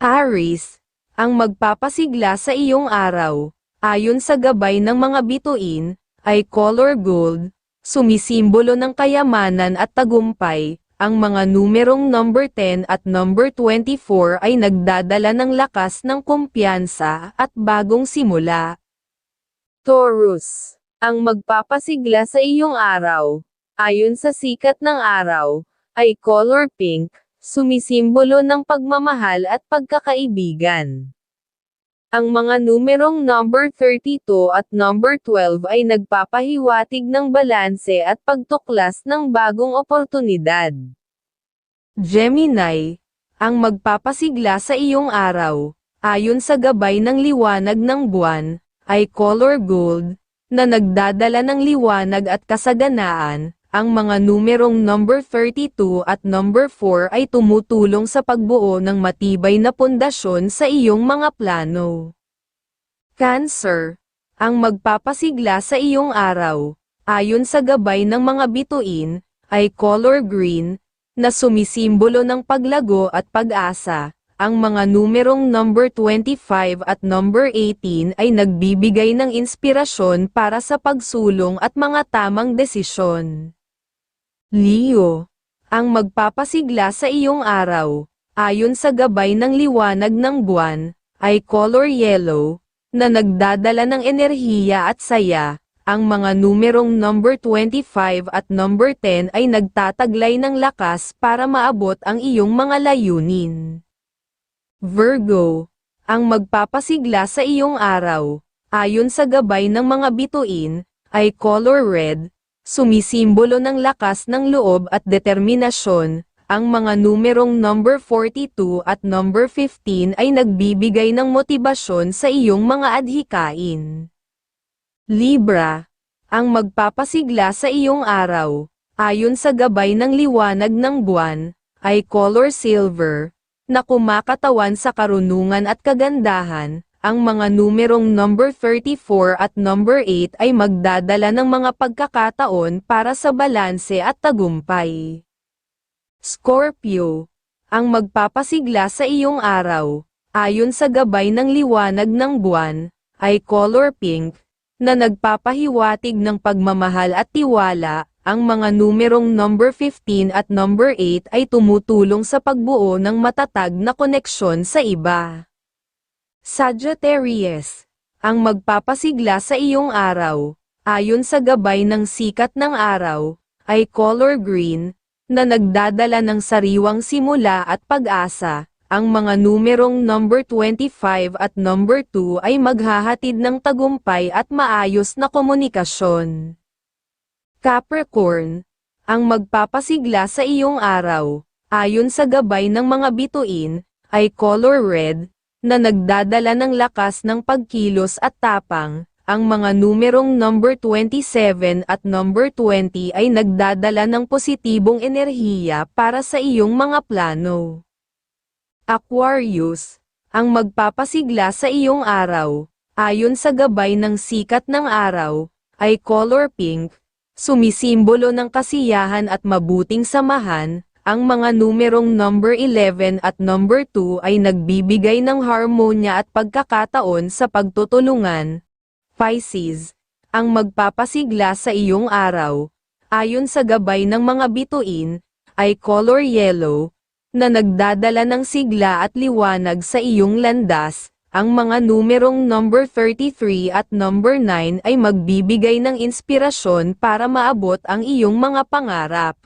Aris, ang magpapasigla sa iyong araw, ayon sa gabay ng mga bituin, ay color gold, sumisimbolo ng kayamanan at tagumpay. Ang mga numerong number 10 at number 24 ay nagdadala ng lakas ng kumpiyansa at bagong simula. Taurus, ang magpapasigla sa iyong araw, ayon sa sikat ng araw, ay color pink, sumisimbolo ng pagmamahal at pagkakaibigan. Ang mga numerong number 32 at number 12 ay nagpapahiwatig ng balanse at pagtuklas ng bagong oportunidad. Gemini, ang magpapasigla sa iyong araw, ayon sa gabay ng liwanag ng buwan, ay color gold, na nagdadala ng liwanag at kasaganaan, ang mga numerong number 32 at number 4 ay tumutulong sa pagbuo ng matibay na pundasyon sa iyong mga plano. Cancer, ang magpapasigla sa iyong araw, ayon sa gabay ng mga bituin, ay color green, na sumisimbolo ng paglago at pag-asa. Ang mga numerong number 25 at number 18 ay nagbibigay ng inspirasyon para sa pagsulong at mga tamang desisyon. Leo, ang magpapasigla sa iyong araw, ayon sa gabay ng liwanag ng buwan, ay color yellow, na nagdadala ng enerhiya at saya. Ang mga numerong number 25 at number 10 ay nagtataglay ng lakas para maabot ang iyong mga layunin. Virgo, ang magpapasigla sa iyong araw, ayon sa gabay ng mga bituin, ay color red, sumisimbolo ng lakas ng loob at determinasyon, ang mga numerong number 42 at number 15 ay nagbibigay ng motibasyon sa iyong mga adhikain. Libra, ang magpapasigla sa iyong araw, ayon sa gabay ng liwanag ng buwan, ay color silver, na kumakatawan sa karunungan at kagandahan, ang mga numerong number 34 at number 8 ay magdadala ng mga pagkakataon para sa balanse at tagumpay. Scorpio, ang magpapasigla sa iyong araw, ayon sa gabay ng liwanag ng buwan, ay color pink, na nagpapahiwatig ng pagmamahal at tiwala, ang mga numerong number 15 at number 8 ay tumutulong sa pagbuo ng matatag na koneksyon sa iba. Sagittarius, ang magpapasigla sa iyong araw, ayon sa gabay ng sikat ng araw, ay color green, na nagdadala ng sariwang simula at pag-asa. Ang mga numerong number 25 at number 2 ay maghahatid ng tagumpay at maayos na komunikasyon. Capricorn, ang magpapasigla sa iyong araw, ayon sa gabay ng mga bituin, ay color red, na nagdadala ng lakas ng pagkilos at tapang, ang mga numerong number 27 at number 20 ay nagdadala ng positibong enerhiya para sa iyong mga plano. Aquarius, ang magpapasigla sa iyong araw, ayon sa gabay ng sikat ng araw, ay color pink, sumisimbolo ng kasiyahan at mabuting samahan, ang mga numerong number 11 at number 2 ay nagbibigay ng harmonya at pagkakataon sa pagtutulungan. Pisces, ang magpapasigla sa iyong araw, ayon sa gabay ng mga bituin, ay color yellow, na nagdadala ng sigla at liwanag sa iyong landas, ang mga numerong number 33 at number 9 ay magbibigay ng inspirasyon para maabot ang iyong mga pangarap.